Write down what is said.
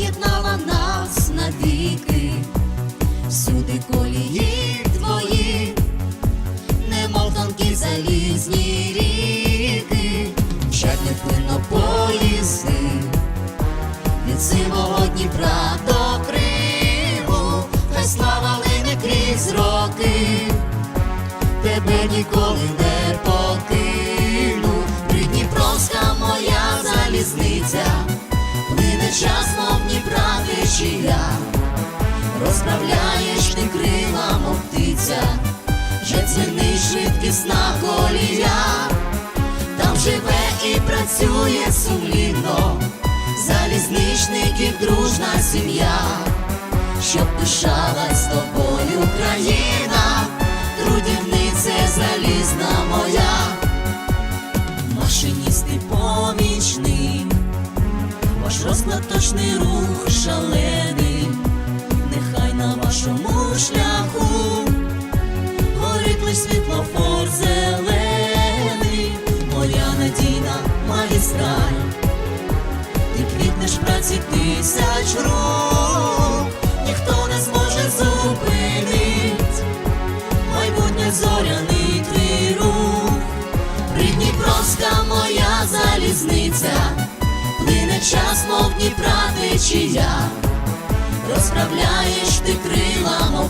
об'єднала нас навіки, всюди колії твої, немов тонкі залізні ріки, жадні плино поїзди, від сивого Дніпра до Криму, хай слава лине крізь роки, тебе ніколи не поки. Птиця, вже дзвенить швидкісна колія, там живе і працює сумлінно, залізничників дружна сім'я, щоб пишалась тобою країна, трудівниця залізна моя, машиністи помічний, ваш розклад точний рух шалений, нехай на вашому шляху течія, розправляєш ти крила, мов